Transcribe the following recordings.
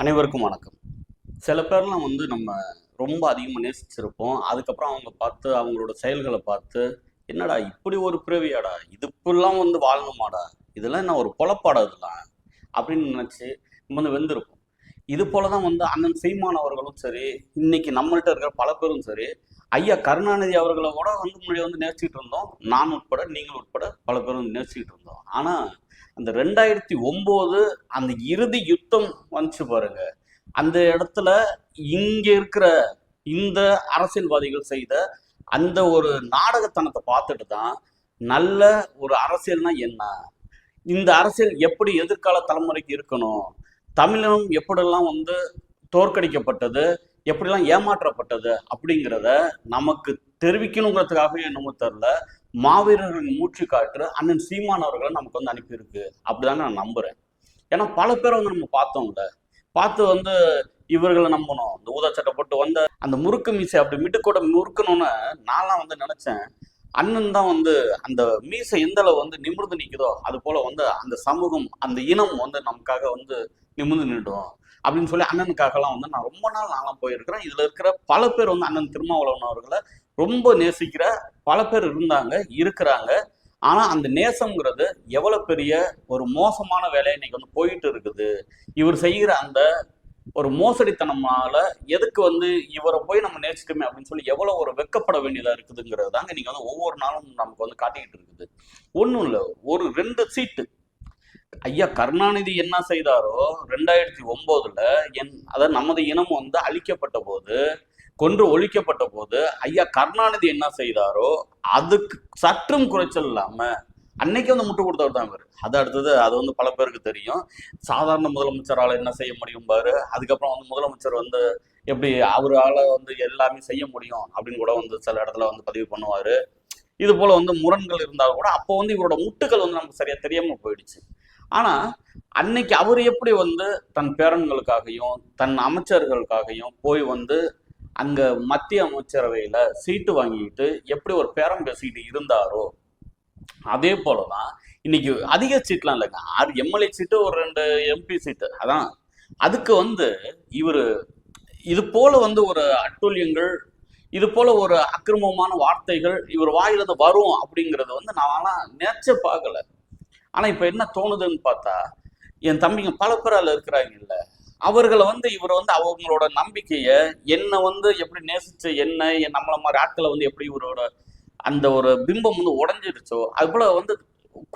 அனைவருக்கும் வணக்கம். சில பேர்லாம் வந்து நம்ம ரொம்ப அதிகமாக நேசிச்சிருப்போம். அதுக்கப்புறம் அவங்க பார்த்து அவங்களோட செயல்களை பார்த்து என்னடா இப்படி ஒரு பிறவியாடா? இது இப்படிலாம் வந்து வாழணுமாடா? இதெல்லாம் என்ன ஒரு பொழப்பாடா இதெல்லாம்? அப்படின்னு நினச்சி நம்ம வந்து வெந்திருப்போம் இது போல தான் வந்து அண்ணன் சீமான் அவர்களும் சரி இன்னைக்கு நம்மள்கிட்ட இருக்கிற பல பேரும் சரி ஐயா கருணாநிதி அவர்களை கூட வந்து முன்னாடி வந்து நேசிக்கிட்டு இருந்தோம். நான் உட்பட நீங்கள் உட்பட பல பேரும் வந்து இருந்தோம். ஆனால் அந்த ரெண்டாயிரத்தி ஒம்போது அந்த இறுதி யுத்தம் வந்துச்சு பாருங்க. அந்த இடத்துல இங்க இருக்கிற இந்த அரசியல்வாதிகள் செய்த அந்த ஒரு நாடகத்தனத்தை பார்த்துட்டு தான் நல்ல ஒரு அரசியல்னா என்ன? இந்த அரசியல் எப்படி எதிர்கால தலைமுறைக்கு இருக்கணும்? தமிழகம் எப்படிலாம் வந்து தோற்கடிக்கப்பட்டது? எப்படிலாம் ஏமாற்றப்பட்டது அப்படிங்கிறத நமக்கு தெரிவிக்கணுங்கிறதுக்காக என்னமோ தெரில மாவீரர்களின் மூச்சு காற்று அண்ணன் சீமான் அவர்களை நமக்கு வந்து அனுப்பியிருக்கு. அப்படிதான் நான் நம்புறேன். ஏன்னா பல பேர் வந்து நம்ம பார்த்தோம்ல. பார்த்து வந்து இவர்களை நம்பணும். இந்த ஊதா சட்டை போட்டு வந்த அந்த முறுக்கு மீசை அப்படி மிட்டுக்கூட முறுக்கணும்னு நான்லாம் வந்து நினைச்சேன். அண்ணன் தான் வந்து அந்த மீசை எந்த அளவு வந்து நிமிர்ந்து நிற்குதோ அது போல வந்து அந்த சமூகம் அந்த இனம் வந்து நமக்காக வந்து நிமிர்ந்து நின்றுடும் அப்படின்னு சொல்லி அண்ணனுக்காகலாம் வந்து நான் ரொம்ப நாள் நாளாம் போயிருக்கிறேன். இதில் இருக்கிற பல பேர் வந்து அண்ணன் திருமாவளவன் அவர்களை ரொம்ப நேசிக்கிற பல பேர் இருந்தாங்க இருக்கிறாங்க. ஆனால் அந்த நேசம்ங்கிறது எவ்வளோ பெரிய ஒரு மோசமான வேலை இன்னைக்கு வந்து போயிட்டு இருக்குது. இவர் செய்கிற அந்த ஒரு மோசடித்தனமால எதுக்கு வந்து இவரை போய் நம்ம நேசிக்கமே அப்படின்னு சொல்லி எவ்வளோ ஒரு வெக்கப்பட வேண்டியதாக இருக்குதுங்கிறது தாங்க நீங்கள் வந்து ஒவ்வொரு நாளும் நமக்கு வந்து காட்டிக்கிட்டு இருக்குது. ஒன்றும் இல்லை ஒரு ரெண்டு சீட்டு ஐயா கருணாநிதி என்ன செய்தாரோ ரெண்டாயிரத்தி ஒன்பதுல என் அதாவது நமது இனம் வந்து அழிக்கப்பட்ட போது கொன்று ஒழிக்கப்பட்ட போது ஐயா கருணாநிதி என்ன செய்தாரோ அதுக்கு சற்றும் குறைச்சல் இல்லாம அன்னைக்கு வந்து முட்டு கொடுத்தவர் தான் இவர். அது அடுத்தது அது வந்து பல பேருக்கு தெரியும். சாதாரண முதலமைச்சரால் என்ன செய்ய முடியும் பாரு? அதுக்கப்புறம் வந்து முதலமைச்சர் வந்து எப்படி அவரால் வந்து எல்லாமே செய்ய முடியும் அப்படின்னு கூட வந்து சில இடத்துல வந்து பதிவு பண்ணுவார். இது போல வந்து முரண்கள் இருந்தால் கூட அப்போ வந்து இவரோட முட்டுகள் வந்து நமக்கு சரியா தெரியாம போயிடுச்சு. ஆனால் அன்னைக்கு அவர் எப்படி வந்து தன் பேரன்களுக்காகவும் தன் அமைச்சர்களுக்காகவும் போய் வந்து அங்கே மத்திய அமைச்சரவையில் சீட்டு வாங்கிட்டு எப்படி ஒரு பேரம் பேசிக்கிட்டு இருந்தாரோ அதே போலதான் இன்னைக்கு அதிக சீட்லாம் இல்லைங்க. ஆறு எம்எல்ஏ சீட்டு ஒரு ரெண்டு எம்பி சீட்டு அதான். அதுக்கு வந்து இவர் இது போல வந்து ஒரு அட்டூழியங்கள் இது போல ஒரு அக்கிரமமான வார்த்தைகள் இவர் வாயிலிருந்து வரும் அப்படிங்கிறத வந்து நான் நேச்ச பார்க்கல. ஆனால் இப்போ என்ன தோணுதுன்னு பார்த்தா என் தம்பிங்க பல பேர் அதில் இருக்கிறாங்க அவர்களை வந்து இவர் வந்து அவங்களோட நம்பிக்கையை என்னை வந்து எப்படி நேசிச்சு என்ன என் நம்மள மாதிரி ஆட்களை வந்து எப்படி இவரோட அந்த ஒரு பிம்பம் வந்து உடஞ்சிருச்சோ அது போல வந்து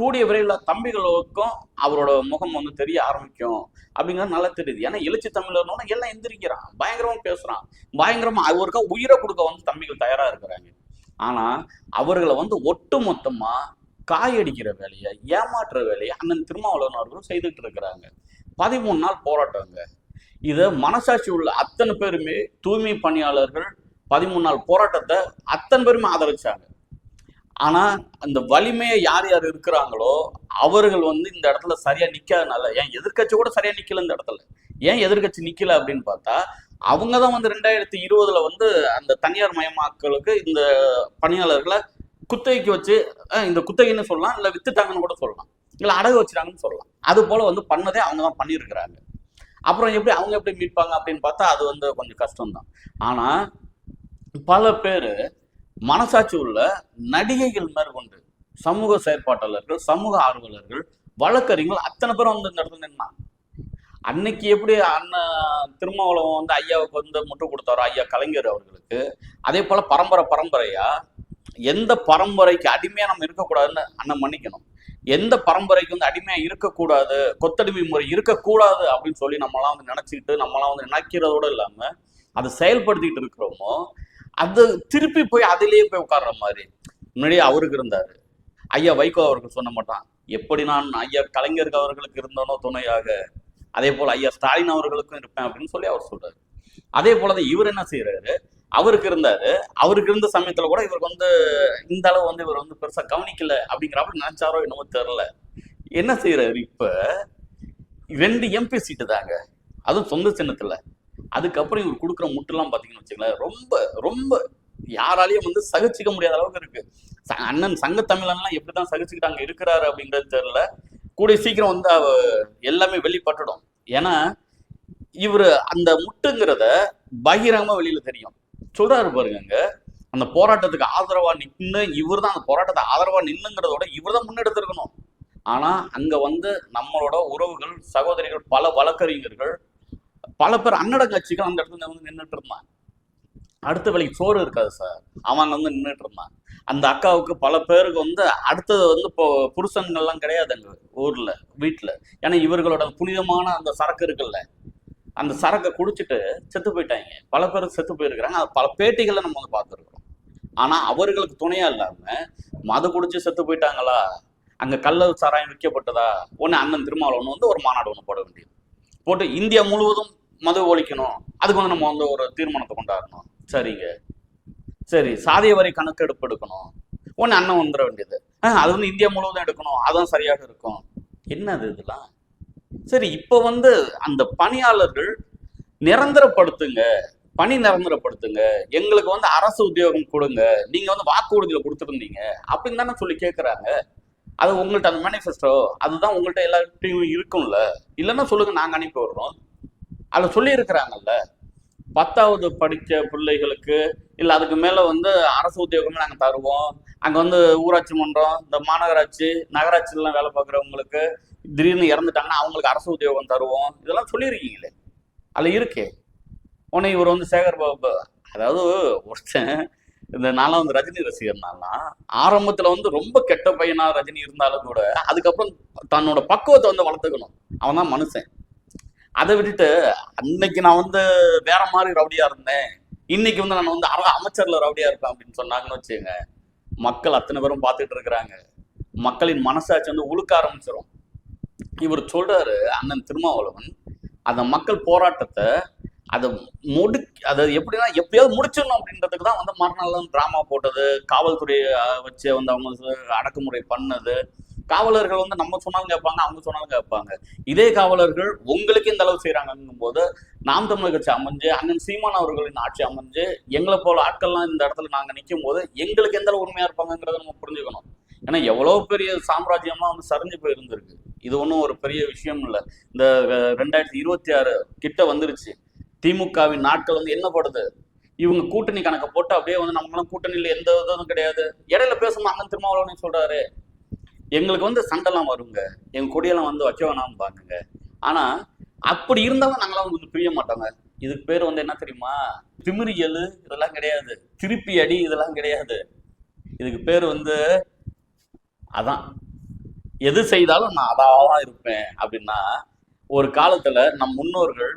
கூடிய விரைவில் தம்பிகளுக்கும் அவரோட முகம் வந்து தெரிய ஆரம்பிக்கும் அப்படிங்கிறது நல்லா தெரியுது. ஏன்னா எழுச்சி தமிழர்னோட எல்லாம் எந்திரிக்கிறான் பயங்கரமாக பேசுகிறான் பயங்கரமாக அவருக்கா உயிரை கொடுக்க வந்து தம்பிகள் தயாராக இருக்கிறாங்க. ஆனால் அவர்களை வந்து ஒட்டு மொத்தமாக காயடிக்கிற வேலையை ஏமாற்றுற வேலையை அண்ணன் திருமாவளவன் அவர்களும் செய்துட்டு இருக்கிறாங்க பதிமூணு நாள் போராட்டங்க. இதை மனசாட்சி உள்ள அத்தனை பேருமே தூய்மை பணியாளர்கள் பதிமூணு நாள் போராட்டத்தை அத்தனை பேருமே ஆதரிச்சாங்க. ஆனா அந்த வலிமையை யார் யார் இருக்கிறாங்களோ அவர்கள் வந்து இந்த இடத்துல சரியா நிக்காதனால ஏன் எதிர்க்கட்சி கூட சரியா நிக்கல இந்த இடத்துல? ஏன் எதிர்கட்சி நிக்கல அப்படின்னு பார்த்தா அவங்க தான் வந்து ரெண்டாயிரத்தி இருபதுல வந்து அந்த தனியார் மயமாக்கலுக்கு இந்த பணியாளர்களை குத்தகைக்கு வச்சு இந்த குத்தகைன்னு சொல்லலாம் இல்லை வித்துட்டாங்கன்னு கூட சொல்லலாம். இல்லை அடகு வச்சுட்டாங்கன்னு சொல்லலாம். அது போல வந்து பண்ணதே அவங்க தான் பண்ணியிருக்கிறாங்க. அப்புறம் எப்படி அவங்க எப்படி மீட்பாங்க அப்படின்னு பார்த்தா அது வந்து கொஞ்சம் கஷ்டம்தான். ஆனால் பல பேர் மனசாட்சி உள்ள நடிகைகள் மேற்கொண்டு சமூக செயற்பாட்டாளர்கள் சமூக ஆர்வலர்கள் வழக்கறிஞர்கள் அத்தனை பேரும் வந்து இந்த இடத்துல நின்னாங்க. அன்னைக்கு எப்படி அண்ணன் திருமாவளவன் வந்து ஐயாவுக்கு வந்து முட்டு கொடுத்தாரோ ஐயா கலைஞர் அவர்களுக்கு அதே போல பரம்பரை பரம்பரையா எந்த பரம்பரைக்கு அடிமையா நம்ம இருக்கக்கூடாதுன்னு அண்ணன் மன்னிக்கணும். எந்த பரம்பரைக்கு வந்து அடிமையா இருக்கக்கூடாது கொத்தடிமை முறை இருக்கக்கூடாது அப்படின்னு சொல்லி நம்மலாம் வந்து நினைச்சுக்கிட்டு நம்மலாம் வந்து நினைக்கிறதோட இல்லாம அதை செயல்படுத்திக்கிட்டு இருக்கிறோமோ அது திருப்பி போய் அதிலேயே போய் உட்கார்ற மாதிரி. முன்னாடியே அவருக்கு இருந்தாரு. ஐயா வைகோ அவர்கள் சொன்ன மாட்டான் எப்படி நான் ஐயா கலைஞருக்கு அவர்களுக்கு இருந்தனோ துணையாக அதே போல ஐயா ஸ்டாலின் அவர்களுக்கும் இருப்பேன் அப்படின்னு சொல்லி அவர் சொல்றாரு. அதே போலதான் இவர் என்ன செய்யறாரு அவருக்கு இருந்தாரு. அவருக்கு இருந்த சமயத்துல கூட இவருக்கு வந்து இந்த அளவு வந்து இவர் வந்து பெருசா கவனிக்கல அப்படிங்கிறப்ப நினைச்சாரோ என்னமோ தெரியல. என்ன செய்யறாரு இப்ப? ரெண்டு எம்பி சீட்டு தாங்க. அதுவும் சொந்த சின்னத்துல. அதுக்கப்புறம் இவர் கொடுக்குற முட்டுலாம் பாத்தீங்கன்னு வச்சுங்களேன் ரொம்ப ரொம்ப யாராலையும் வந்து சகிச்சுக்க முடியாத அளவுக்கு இருக்கு. ச- அண்ணன் சங்க தமிழன்லாம் எப்படிதான் சகிச்சுக்கிட்டாங்க இருக்கிறாரு அப்படிங்கிறது தெரியல. கூடிய சீக்கிரம் வந்து எல்லாமே வெளிப்பட்டுடும். ஏன்னா இவர் அந்த முட்டுங்கிறத பகிரங்கமா வெளியில தெரியும். சொல்றாரு பாருங்க அந்த போராட்டத்துக்கு ஆதரவா நின்று இவர் தான் அந்த போராட்டத்தை ஆதரவா நின்னுங்கிறதோட இவர் தான் முன்னெடுத்திருக்கணும். ஆனா அங்க வந்து நம்மளோட உறவுகள் சகோதரிகள் பல வழக்கறிஞர்கள் பல பேர் அன்னடங்காட்சிகள் அந்த இடத்துல வந்து நின்றுட்டு இருந்தான் அடுத்த வேலைக்கு சோறு இருக்காது சார். அவன் வந்து நின்றுட்டு இருந்தான். அந்த அக்காவுக்கு பல பேருக்கு வந்து அடுத்தது வந்து இப்போ புருஷன்கள்லாம் கிடையாது அங்கே ஊர்ல வீட்டில் ஏன்னா இவர்களோட புனிதமான அந்த சரக்கு இருக்குல்ல. அந்த சரக்கை குடிச்சிட்டு செத்து போயிட்டாங்க. பல பேர் செத்து போயிருக்கிறாங்க. அது பல பேட்டிகளை நம்ம வந்து பார்த்துருக்குறோம். ஆனால் அவர்களுக்கு துணையாக இல்லாமல் மது குடிச்சு செத்து போயிட்டாங்களா? அங்கே கள்ள சாராயம் விற்கப்பட்டதா? ஒன்று அண்ணன் திருமாவளவன் வந்து ஒரு மாநாடு ஒன்று போட வேண்டியது. போட்டு இந்தியா முழுவதும் மது ஒழிக்கணும். அதுக்கு வந்து நம்ம வந்து ஒரு தீர்மானத்தை கொண்டாடணும். சரிங்க. சரி சாதிய வரி கணக்கெடுப்பு எடுக்கணும். ஒன்று அண்ணன் வந்துட வேண்டியது. ஆ, அது வந்து இந்தியா முழுவதும் எடுக்கணும். அதுதான் சரியாக இருக்கும். என்னது இதெல்லாம்? சரி இப்போ வந்து அந்த பணியாளர்கள் நிரந்தரப்படுத்துங்க. பணி நிரந்தரப்படுத்துங்க. எங்களுக்கு வந்து அரசு உத்தியோகம் கொடுங்க. நீங்க வந்து வாக்குறுதியில கொடுத்துருந்தீங்க. அப்படின்னு தானே சொல்லி கேட்குறாங்க அது உங்கள்கிட்ட அந்த மேனிஃபெஸ்டோ அதுதான் உங்கள்கிட்ட எல்லாத்தையும் இருக்கும்ல. இல்லைன்னா சொல்லுங்க நாங்கள் அனுப்பி விடுறோம். அதில் சொல்லியிருக்கிறாங்கல்ல. பத்தாவது படிச்ச பிள்ளைகளுக்கு இல்லை அதுக்கு மேலே வந்து அரசு உத்தியோகமே நாங்கள் தருவோம். அங்கே வந்து ஊராட்சி மன்றம் இந்த மாநகராட்சி நகராட்சிலாம் வேலை பார்க்குறவங்களுக்கு திடீர்னு இறந்துட்டாங்கன்னா அவங்களுக்கு அரசு உத்தியோகம் தருவோம். இதெல்லாம் சொல்லியிருக்கீங்களே? அதில் இருக்கே. உடனே இவர் வந்து சேகர் பாபு அதாவது ஒருத்தன் இந்த நான்லாம் வந்து ரஜினி ரசிகர்னாலாம் ஆரம்பத்தில் வந்து ரொம்ப கெட்ட பையனா ரஜினி இருந்தாலும் கூட அதுக்கப்புறம் தன்னோட பக்குவத்தை வந்து வளர்த்துக்கணும். அவன் தான் மனுஷன். அதை விட்டுட்டு அன்னைக்கு நான் வந்து வேற மாதிரி ரவுடியா இருந்தேன். இன்னைக்கு வந்து நான் வந்து அர அமைச்சர்ல ரவுடியா இருப்பேன் அப்படின்னு சொன்னாங்கன்னு வச்சுங்க மக்கள் அத்தனை பேரும் பார்த்துட்டு இருக்கிறாங்க. மக்களின் மனசாட்சி வந்து உழுக்க ஆரம்பிச்சிடும் இவர் சொல்றாரு அண்ணன் திருமாவளவன் அந்த மக்கள் போராட்டத்தை அதை முடு அதை எப்படின்னா எப்படியாவது முடிச்சிடணும் அப்படின்றதுக்கு தான் வந்து மறுநாள் டிராமா போட்டது காவல்துறையை வச்சு வந்து அவங்க அடக்குமுறை பண்ணது. காவலர்கள் வந்து நம்ம சொன்னாலும் கேட்பாங்க அவங்க சொன்னாலும் கேட்பாங்க. இதே காவலர்கள் உங்களுக்கு இந்த அளவு செய்யறாங்கங்கும் போது நாம் தமிழர் கட்சி அமைஞ்சு அண்ணன் சீமான் அவர்களின் ஆட்சி அமைஞ்சு எங்களை போல ஆட்கள்லாம் இந்த இடத்துல நாங்க நிற்கும் போது எங்களுக்கு எந்த அளவு உண்மையா இருப்பாங்கங்கிறத நம்ம புரிஞ்சுக்கணும். ஏன்னா எவ்வளவு பெரிய சாம்ராஜ்யமா வந்து சரிஞ்சு போயிருந்திருக்கு. இது ஒன்றும் ஒரு பெரிய விஷயம் இல்லை. இந்த ரெண்டாயிரத்தி இருபத்தி ஆறு கிட்ட வந்துருச்சு. திமுகவின் நாட்கள் வந்து என்ன படுது? இவங்க கூட்டணி கணக்கை போட்டு அப்படியே வந்து நம்மளாம் கூட்டணியில் எந்த இதுவும் கிடையாது. இடையில பேசும்போது அண்ணன் திருமாவளவனே சொல்றாரு. எங்களுக்கு வந்து சண்டைலாம் வருங்க. எங்க கொடியெல்லாம் வந்து வைக்க வேணாம்னு பாக்குங்க. ஆனா அப்படி இருந்தாலும் நாங்களாம் உங்களுக்கு பிரிய மாட்டோங்க. இதுக்கு பேர் வந்து என்ன தெரியுமா? திமிரியல் இதெல்லாம் கிடையாது. திருப்பி அடி இதெல்லாம் கிடையாது. இதுக்கு பேர் வந்து அதான். எது செய்தாலும் நான் அதான் இருப்பேன் அப்படின்னா ஒரு காலத்துல நம் முன்னோர்கள்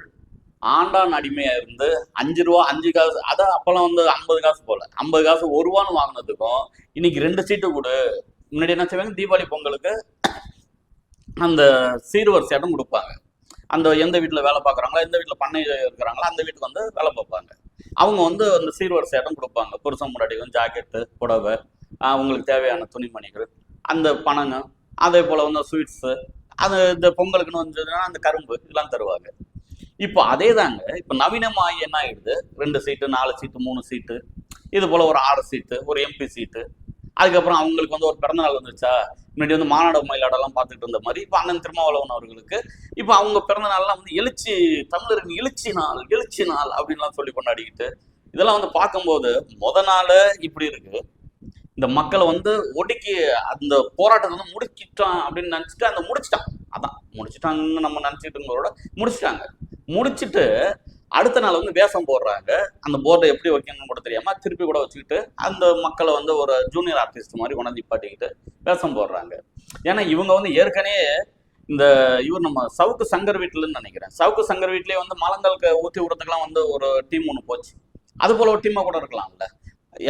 ஆண்டான் அடிமையா இருந்து அஞ்சு ரூபா அஞ்சு காசு அதான் அப்பெல்லாம் வந்து ஐம்பது காசு போல. ஐம்பது காசு ஒரு ரூபான்னு வாங்கினதுக்கும் இன்னைக்கு ரெண்டு சீட்டு கொடு. முன்னாடி என்ன செய்வாங்க? தீபாவளி பொங்கலுக்கு அந்த சீர்வரிசை இடம் கொடுப்பாங்க. அந்த எந்த வீட்டில் வேலை பார்க்குறாங்களோ எந்த வீட்டில் பண்ணை இருக்கிறாங்களோ அந்த வீட்டுக்கு வந்து வேலை பார்ப்பாங்க. அவங்க வந்து அந்த சீர்வரிசை இடம் கொடுப்பாங்க. புருஷன் முன்னாடி ஜாக்கெட்டு புடவை அவங்களுக்கு தேவையான துணிமணிகள் அந்த பணங்க அதே போல் வந்து ஸ்வீட்ஸு அது இந்த பொங்கலுக்குன்னு வந்ததுன்னா அந்த கரும்பு இதெல்லாம் தருவாங்க. இப்போ அதே தாங்க இப்போ நவீனமாகி என்ன ஆகிடுது ரெண்டு சீட்டு நாலு சீட்டு மூணு சீட்டு இது போல் ஒரு ஆறு சீட்டு ஒரு எம்பி சீட்டு அதுக்கப்புறம் அவங்களுக்கு வந்து ஒரு பிறந்தநாள் வந்துச்சா முன்னாடி வந்து மாநாடு மயிலாடெல்லாம் பார்த்துட்டு இருந்த மாதிரி இப்போ அண்ணன் திருமாவளவன் அவர்களுக்கு இப்போ அவங்க பிறந்த நாள்லாம் வந்து எழுச்சி தமிழரின் எழுச்சி நாள் எழுச்சி நாள் அப்படின்லாம் சொல்லி கொண்டாடிக்கிட்டு இதெல்லாம் வந்து பார்க்கும்போது முத நாள் இப்படி இருக்குது இந்த மக்களை வந்து ஒடுக்கி அந்த போராட்டத்தை வந்து முடிச்சிட்டான் அப்படின்னு நினச்சிட்டு அந்த முடிச்சிட்டான். அதான் முடிச்சிட்டாங்கன்னு நம்ம நினச்சிட்டுங்களோட முடிச்சிட்டாங்க. முடிச்சிட்டு அடுத்த நாள் வந்து வேஷம் போடுறாங்க. அந்த போர்டை எப்படி வைக்கணும்னு கூட தெரியாம திருப்பி கூட வச்சுக்கிட்டு அந்த மக்களை வந்து ஒரு ஜூனியர் ஆர்டிஸ்ட் மாதிரி உணர்ந்து பாட்டிக்கிட்டு வேஷம் போடுறாங்க. ஏன்னா இவங்க வந்து ஏற்கனவே இந்த இவர் நம்ம சவுக்கு சங்கர் வீட்டிலன்னு நினைக்கிறேன். சவுக்கு சங்கர் வீட்லயே வந்து மலங்களுக்கு ஊற்றி விடுறதுக்கெல்லாம் வந்து ஒரு டீம் ஒன்று போச்சு. அது போல ஒரு டீமாக கூட இருக்கலாம்ல.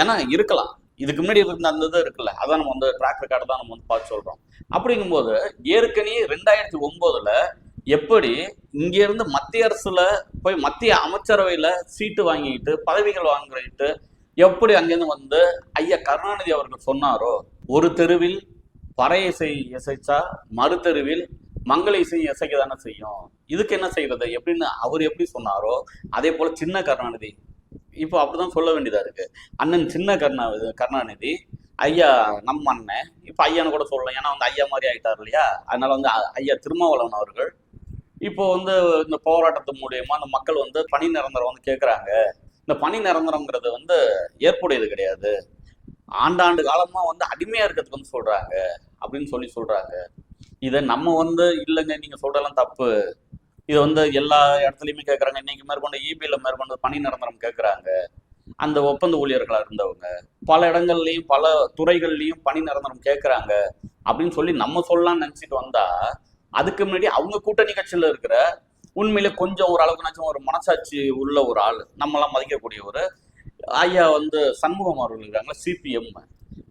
ஏன்னா இருக்கலாம். இதுக்கு முன்னாடி இருந்த அந்த இது இருக்குல்ல அதான் நம்ம வந்து ட்ராக் ரெக்கார்டு தான் நம்ம வந்து பார்த்து சொல்றோம். அப்படிங்கும்போது ஏற்கனவே ரெண்டாயிரத்தி ஒன்பதுல எப்படி இங்கேருந்து மத்திய அரசுல போய் மத்திய அமைச்சரவையில சீட்டு வாங்கிட்டு பதவிகள் வாங்கிட்டு எப்படி அங்கேருந்து வந்து ஐயா கருணாநிதி அவர்கள் சொன்னாரோ ஒரு தெருவில் பறை இசை இசைச்சா மறு தெருவில் மங்கள இசை இசைக்க தானே செய்யும். இதுக்கு என்ன செய்யறது எப்படின்னு அவர் எப்படி சொன்னாரோ அதே போல சின்ன கருணாநிதி இப்போ அப்படிதான் சொல்ல வேண்டியதா இருக்கு. அண்ணன் சின்ன கருணா கருணாநிதி ஐயா நம்ம அண்ணன் இப்போ ஐயான்னு கூட சொல்லலாம். ஏன்னா வந்து ஐயா மாதிரி ஆகிட்டார் இல்லையா? அதனால வந்து அ- ஐயா திருமாவளவன் அவர்கள் இப்போ வந்து இந்த போராட்டத்து மூலியமா அந்த மக்கள் வந்து பணி நிரந்தரம் வந்து கேட்குறாங்க இந்த பணி நிரந்தரங்கிறது வந்து ஏற்புடையது கிடையாது. ஆண்டாண்டு காலமா வந்து அடிமையா இருக்கிறதுக்கு வந்து சொல்றாங்க. அப்படின்னு சொல்லி சொல்றாங்க. இதை நம்ம வந்து இல்லைங்க நீங்க சொல்றலாம் தப்பு. இது வந்து எல்லா இடத்துலையுமே கேட்குறாங்க இன்னைக்கு மேற்கொண்டு இபியில் மேற்கொண்டு பணி நிரந்தரம் கேட்குறாங்க அந்த ஒப்பந்த ஊழியர்களா இருந்தவங்க பல இடங்கள்லையும் பல துறைகள்லையும் பணி நிரந்தரம் கேட்குறாங்க அப்படின்னு சொல்லி நம்ம சொல்லலாம்னு நினச்சிட்டு வந்தா அதுக்கு முன்னாடி அவங்க கூட்டணி கட்சியில் இருக்கிற உண்மையில கொஞ்சம் ஒரு அளவுக்குனாச்சும் ஒரு மனசாட்சி உள்ள ஒரு ஆள் நம்மளாம் மதிக்கக்கூடிய ஒரு ஐயா வந்து சண்முகம் அவர்கள் இருக்காங்களா சிபிஎம்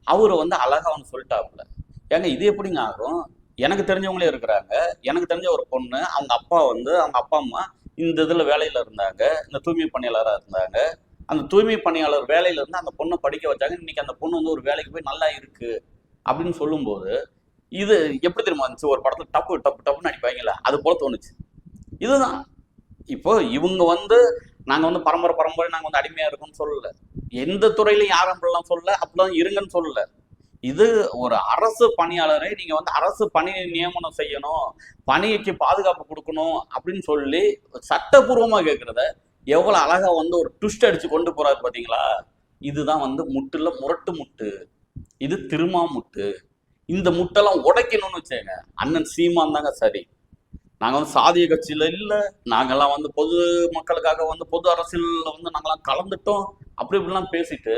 அவர் வந்து அழகா அவனு சொல்லிட்டாப்புல. ஏங்க இது எப்படிங்க ஆகும்? எனக்கு தெரிஞ்சவங்களே இருக்கிறாங்க. எனக்கு தெரிஞ்ச ஒரு பொண்ணு அவங்க அப்பா வந்து அவங்க அப்பா அம்மா இந்த இதில் வேலையில் இருந்தாங்க. இந்த தூய்மை பணியாளராக இருந்தாங்க. அந்த தூய்மை பணியாளர் வேலையில இருந்து அந்த பொண்ணை படிக்க வச்சாங்க. இன்னைக்கு அந்த பொண்ணு வந்து ஒரு வேலைக்கு போய் நல்லா இருக்கு அப்படின்னு சொல்லும்போது இது எப்படி தெரியுமா இருந்துச்சு? ஒரு படத்துல டப்பு டப்பு டப்புன்னு அடிப்பாங்கல்ல அது போல தோணுச்சு. இதுதான். இப்போ இவங்க வந்து நாங்க வந்து பரம்பரை பரம்பரை நாங்க வந்து அடிமையா இருக்கோம்னு சொல்லல. எந்த துறையிலையும் யாரும் அப்படிலாம் சொல்லல. அப்படிலாம் இருங்கன்னு சொல்லல. இது ஒரு அரசு பணியாளரை நீங்க வந்து அரசு பணி நியமனம் செய்யணும் பணிக்கு பாதுகாப்பு கொடுக்கணும் அப்படின்னு சொல்லி சட்டபூர்வமா கேட்கறத எவ்வளவு அழகா வந்து ஒரு ட்விஸ்ட் அடிச்சு கொண்டு போறாரு பாத்தீங்களா? இதுதான் வந்து முட்டுல முரட்டு முட்டு. இது திருமா முட்டு. இந்த முட்டெல்லாம் உடைக்கணும்னு வச்சுங்க அண்ணன் சீமான் தாங்க சரி. நாங்கள் வந்து சாதிய கட்சியில் இல்லை. நாங்கெல்லாம் வந்து பொது மக்களுக்காக வந்து பொது அரசியலில் வந்து நாங்களாம் கலந்துட்டோம். அப்படி இப்படிலாம் பேசிட்டு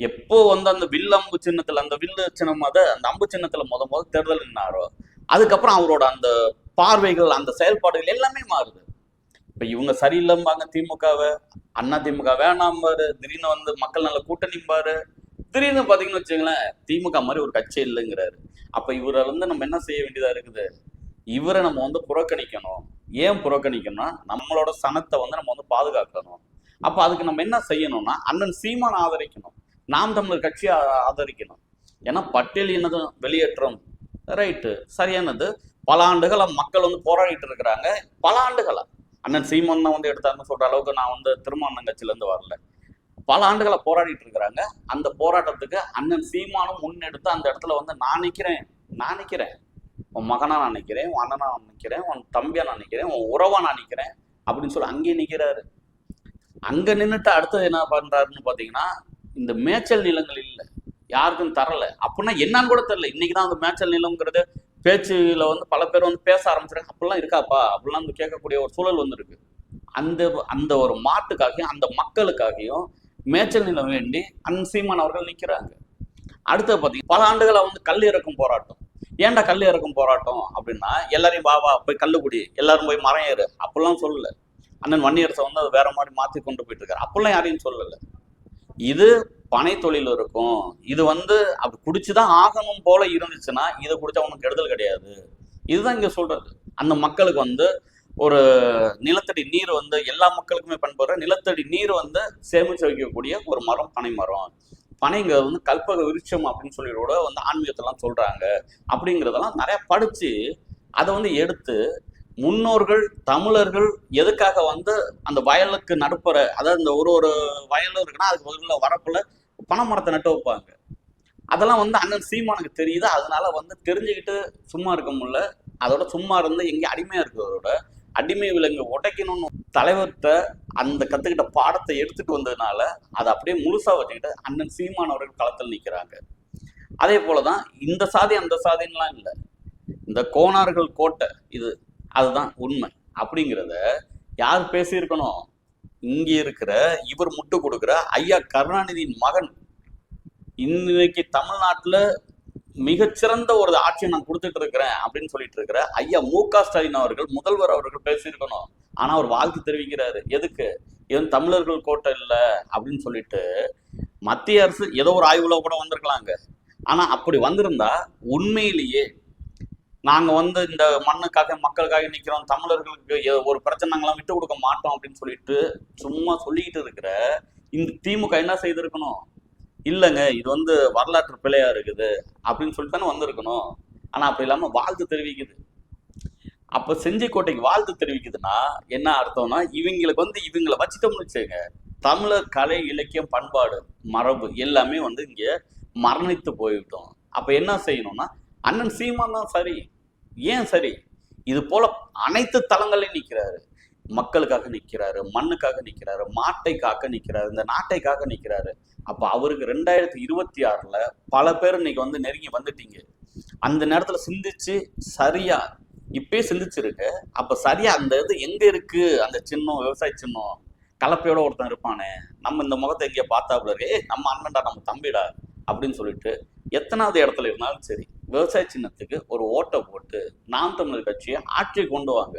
எப்போ வந்து அந்த வில் அம்பு சின்னத்துல அந்த வில்லு சின்னம் அதை அந்த அம்பு சின்னத்துல முத முத தேர்தல் நின்னாரோ அதுக்கப்புறம் அவரோட அந்த பார்வைகள் அந்த செயல்பாடுகள் எல்லாமே மாறுது. இப்ப இவங்க சரியில்லைம்பாங்க திமுகவை. அண்ணா திமுக வேணாம்பாரு. திடீர்னு வந்து மக்கள் நல்ல கூட்டணிம்பாரு. திடீர்னு பாத்தீங்கன்னு வச்சுங்களேன் திமுக மாதிரி ஒரு கட்சி இல்லைங்கிறாரு. அப்ப இவரை வந்து நம்ம என்ன செய்ய வேண்டியதா இருக்குது? இவரை நம்ம வந்து புறக்கணிக்கணும். ஏன் புறக்கணிக்கணும்னா நம்மளோட சனத்தை வந்து நம்ம வந்து பாதுகாக்கணும். அப்ப அதுக்கு நம்ம என்ன செய்யணும்னா அண்ணன் சீமான் ஆதரிக்கணும். நாம் தமிழர் கட்சியை ஆதரிக்கணும். ஏன்னா பட்டியல் இனதும் வெளியேற்றம். ரைட்டு சரியானது. பல ஆண்டுகளாக மக்கள் வந்து போராடிட்டு இருக்கிறாங்க. பல ஆண்டுகளாக அண்ணன் சீமான் தான் வந்து எடுத்தாருன்னு சொல்கிற அளவுக்கு நான் வந்து திருமாவண்ணன் கட்சியிலேருந்து வரல. பல ஆண்டுகளை போராடிட்டு இருக்கிறாங்க. அந்த போராட்டத்துக்கு அண்ணன் சீமானும் முன்னெடுத்து அந்த இடத்துல வந்து நான் நிற்கிறேன் நான் நிற்கிறேன் உன் மகனா நான் நிற்கிறேன் உன் அண்ணனா நான் உன் தம்பியா நான் நிற்கிறேன் உன் உறவா நான் நிற்கிறேன் அப்படின்னு சொல்லி அங்கேயே நிற்கிறாரு அங்கே நின்றுட்டு அடுத்தது என்ன பண்ணுறாருன்னு பார்த்தீங்கன்னா இந்த மேய்ச்சல் நிலங்கள் இல்லை. யாருக்கும் தரல. அப்படின்னா என்னன்னு கூட தெரியல. இன்னைக்கு தான் அந்த மேய்ச்சல் நிலம்ங்கிறது பேச்சுல வந்து பல பேர் வந்து பேச ஆரம்பிச்சிருக்காங்க. அப்படிலாம் இருக்காப்பா? அப்படிலாம் வந்து கேட்கக்கூடிய ஒரு சூழல் வந்திருக்கு. அந்த அந்த ஒரு மாட்டுக்காகவும் அந்த மக்களுக்காகவும் மேய்ச்சல் நிலம் வேண்டி அன்சீமான் அவர்கள் நிற்கிறாங்க அடுத்தது பார்த்தீங்கன்னா பல ஆண்டுகளாக வந்து கல் இறக்கும் போராட்டம். ஏன்டா கல் இறக்கும் போராட்டம் அப்படின்னா எல்லாரையும் வா வா போய் கல்லு குடி எல்லாரும் போய் மரம் ஏறு அப்படிலாம் சொல்லல. அண்ணன் வன்னியரசை வந்து அது வேற மாதிரி மாத்தி கொண்டு போயிட்டு இருக்காரு. அப்படிலாம் யாரையும் சொல்லலை. இது பனை தொழில் இருக்கும் இது வந்து அப்படி குடிச்சுதான் ஆகணும் போல இருந்துச்சுன்னா இதை குடிச்சா உனக்கு கெடுதல் கிடையாது. இதுதான் இங்க சொல்றது. அந்த மக்களுக்கு வந்து ஒரு நிலத்தடி நீர் வந்து எல்லா மக்களுக்குமே பயன்படுற நிலத்தடி நீர் வந்து சேமிச்சு வைக்கக்கூடிய ஒரு மரம் பனை மரம். பனைங்கிறது வந்து கல்பக விருட்சம் அப்படின்னு சொல்லி கூட வந்து ஆன்மீகத்தெல்லாம் சொல்றாங்க. அப்படிங்கிறதெல்லாம் நிறைய படிச்சு அதை வந்து எடுத்து முன்னோர்கள் தமிழர்கள் எதுக்காக வந்து அந்த வயலுக்கு நடுப்புற அதாவது இந்த ஒரு ஒரு வயலும் இருக்குன்னா அதுக்கு முதல்ல வரப்புல பனை மரத்தை நட்டு வைப்பாங்க. அதெல்லாம் வந்து அண்ணன் சீமானுக்கு தெரியுது. அதனால வந்து தெரிஞ்சுக்கிட்டு சும்மா இருக்க முடியல. அதோட சும்மா இருந்து எங்கேயும் அடிமையா இருக்கிறதோட அடிமை விலங்கு உடைக்கணும்னு தலைவர்கிட்ட அந்த கத்துக்கிட்ட பாடத்தை எடுத்துட்டு வந்ததுனால அதை அப்படியே முழுசா வச்சுக்கிட்டு அண்ணன் சீமான் அவர்கள் களத்தில் நிற்கிறாங்க அதே போலதான் இந்த சாதி அந்த சாதின்லாம் இல்லை. இந்த கோணார்கள் கோட்டை இது அதுதான் உண்மை. அப்படிங்கிறத யார் பேசியிருக்கணும்? இங்கே இருக்கிற இவர் முட்டு கொடுக்குற ஐயா கருணாநிதியின் மகன். இன்னைக்கு தமிழ்நாட்டில் மிகச்சிறந்த ஒரு ஆட்சியை நான் கொடுத்துட்டு இருக்கிறேன் அப்படின்னு சொல்லிட்டு இருக்கிற ஐயா மு க ஸ்டாலின் அவர்கள் முதல்வர் அவர்கள் பேசியிருக்கணும். ஆனா அவர் வாழ்த்து தெரிவிக்கிறாரு. எதுக்கு? ஏன் தமிழர்கள் கோட்டை இல்லை அப்படின்னு சொல்லிட்டு மத்திய அரசு ஏதோ ஒரு ஆய்வுல கூட வந்திருக்கலாங்க. ஆனா அப்படி வந்திருந்தா உண்மையிலேயே நாங்க வந்து இந்த மண்ணுக்காக மக்களுக்காக நிக்கிறோம் தமிழர்களுக்கு ஒரு பிரச்சனை நாங்களாம் விட்டு கொடுக்க மாட்டோம் அப்படின்னு சொல்லிட்டு சும்மா சொல்லிக்கிட்டு இருக்கிற இந்த திமுக என்ன செய்திருக்கணும்? இல்லைங்க இது வந்து வரலாற்று பிழையா இருக்குது அப்படின்னு சொல்லிட்டு தானே வந்திருக்கணும். ஆனா அப்படி இல்லாம வாழ்த்து தெரிவிக்குது. அப்ப செஞ்சிக்கோட்டைக்கு வாழ்த்து தெரிவிக்குதுன்னா என்ன அர்த்தம்னா இவங்களுக்கு வந்து இவங்களை வச்சுட்டோம்னு வச்சுங்க தமிழர் கலை இலக்கியம் பண்பாடு மரபு எல்லாமே வந்து இங்க மரணித்து போய்விட்டோம். அப்ப என்ன செய்யணும்னா அண்ணன் சீமான் தான் சரி. ஏன் சரி? இது போல அனைத்து தளங்களையும் நிற்கிறாரு. மக்களுக்காக நிற்கிறாரு மண்ணுக்காக நிற்கிறாரு மாட்டை காக்க நிற்கிறாரு இந்த நாட்டை காக்க நிற்கிறாரு. அப்போ அவருக்கு ரெண்டாயிரத்தி இருபத்தி ஆறில் பல பேர் இன்னைக்கு வந்து நெருங்கி வந்துட்டீங்க. அந்த நேரத்தில் சிந்திச்சு சரியா இப்பயே சிந்திச்சிருக்கு. அப்போ சரியா அந்த இது எங்கே இருக்கு? அந்த சின்னம் விவசாய சின்னம்? கலப்பையோட ஒருத்தன் இருப்பானே. நம்ம இந்த முகத்தை எங்கேயோ பார்த்தாப்புல இருக்கு. நம்ம அண்ணன்டா நம்ம தம்பிடா அப்படின்னு சொல்லிட்டு எத்தனாவது இடத்துல இருந்தாலும் சரி விவசாய சின்னத்துக்கு ஒரு ஓட்டை போட்டு நாம் தமிழர் கட்சியை ஆட்சிக்கு கொண்டு வாங்க.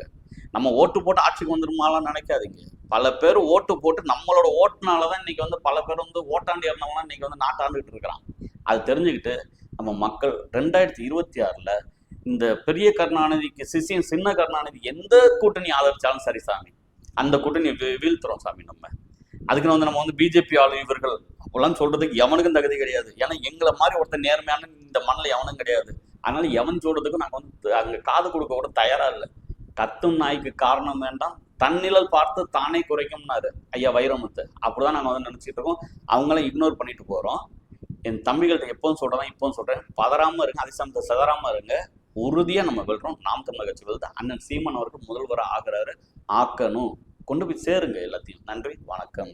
நம்ம ஓட்டு போட்டு ஆட்சிக்கு வந்துருமாலாம் நினைக்காதீங்க. பல பேர் ஓட்டு போட்டு நம்மளோட ஓட்டுனால தான் இன்னைக்கு வந்து பல பேர் வந்து ஓட்டாண்டி இருந்தவங்களாம் இன்னைக்கு வந்து நாட்டாண்டுகிட்டு இருக்கிறான். அது தெரிஞ்சுக்கிட்டு நம்ம மக்கள் ரெண்டாயிரத்தி இருபத்தி ஆறுல இந்த பெரிய கருணாநிதிக்கு சிசியம் சின்ன கருணாநிதி எந்த கூட்டணி ஆதரிச்சாலும் சரி சாமி. அந்த கூட்டணி வீழ்த்துறோம் சாமி நம்ம. அதுக்குன்னு வந்து நம்ம வந்து பிஜேபி ஆளு இவர்கள் இப்பெல்லாம் சொல்றதுக்கு எவனுக்கும் தகுதி கிடையாது. ஏன்னா எங்களை மாதிரி ஒருத்தன் நேர்மையான இந்த மண்ணில் எவனும் கிடையாது. அதனால எவன் சொல்றதுக்கும் நாங்கள் வந்து அங்கே காது கொடுக்க கூட தயாரா இல்லை. கத்தும் நாய்க்கு காரணம் வேண்டாம். தன்னிழல் பார்த்து தானே குறைக்கும்னாரு ஐயா வைரமுத்து. அப்படிதான் நாங்கள் வந்து நினைச்சிட்டு இருக்கோம். அவங்கள இக்னோர் பண்ணிட்டு போறோம். என் தம்பிகள்கிட்ட எப்பவும் சொல்றேன் இப்பவும் சொல்றேன். பதறாம இருங்க சந்தை சிதறாமல் இருங்க. உறுதியா நம்ம வெல்றோம். நாம் தமிழக கட்சி வெல்றது அண்ணன் சீமான் அவருக்கு முதல்வர் ஆகிறாரு. ஆக்கணும். கொண்டு போய் சேருங்க எல்லாத்தையும். நன்றி வணக்கம்.